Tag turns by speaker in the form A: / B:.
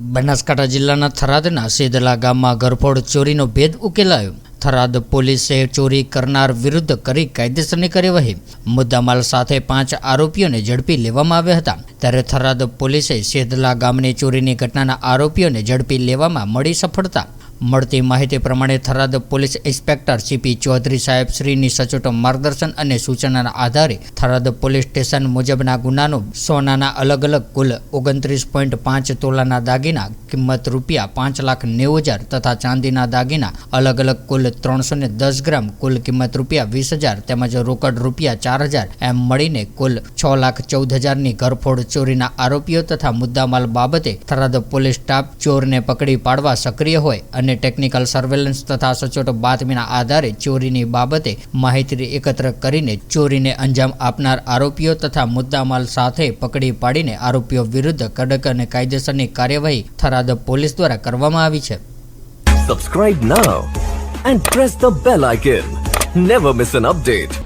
A: બનાસકાંઠા જિલ્લાના થરાદના સેદલા ગામમાં ઘરફોડ ચોરીનો ભેદ ઉકેલાયો. થરાદ પોલીસે ચોરી કરનાર વિરુદ્ધ કરી કાયદેસરની કાર્યવાહી. મુદ્દામાલ સાથે પાંચ આરોપીઓને ઝડપી લેવામાં આવ્યા હતા. ત્યારે થરાદ પોલીસે સેદલા ગામની ચોરીની ઘટનાના આરોપીઓને ઝડપી લેવામાં મળી સફળતા. મળતી માહિતી પ્રમાણે Tharad police inspector CP Chaudhary સાહેબ શ્રીની સચોટ માર્ગદર્શન અને સૂચનાના આધારે થરાદ પોલીસ સ્ટેશન મુજબના ગુનાનો સોનાના અલગ અલગ કુલ ઓગણત્રીસ પોઈન્ટ પાંચ તોલાના દાગીના, કિંમત રૂપિયા પાંચ લાખ નેવું હજાર તથા ચાંદીના દાગીના, અલગ અલગ કુલ ત્રણસો દસ ગ્રામ, કુલ કિંમત રૂપિયા વીસ હજાર તેમજ રોકડ રૂપિયા ચાર હજાર એમ મળીને કુલ છ લાખ ચૌદ હજારની ઘરફોડ ચોરીના આરોપીઓ તથા મુદ્દામાલ બાબતે થરાદ પોલીસ સ્ટાફ ચોરને પકડી પાડવા સક્રિય હોય અને ટેકનિકલ સર્વેલન્સ તથા સચોટ બાતમીના આધારે ચોરીની બાબતે માહિતી એકત્ર કરીને ચોરીને અંજામ આપનાર આરોપીઓ તથા મુદ્દામાલ સાથે પકડી પાડીને આરોપીઓ વિરુદ્ધ કડક અને કાયદેસરની કાર્યવાહી થરાદ પોલીસ દ્વારા કરવામાં આવી છે
B: subscribe now and press the bell icon never miss an update.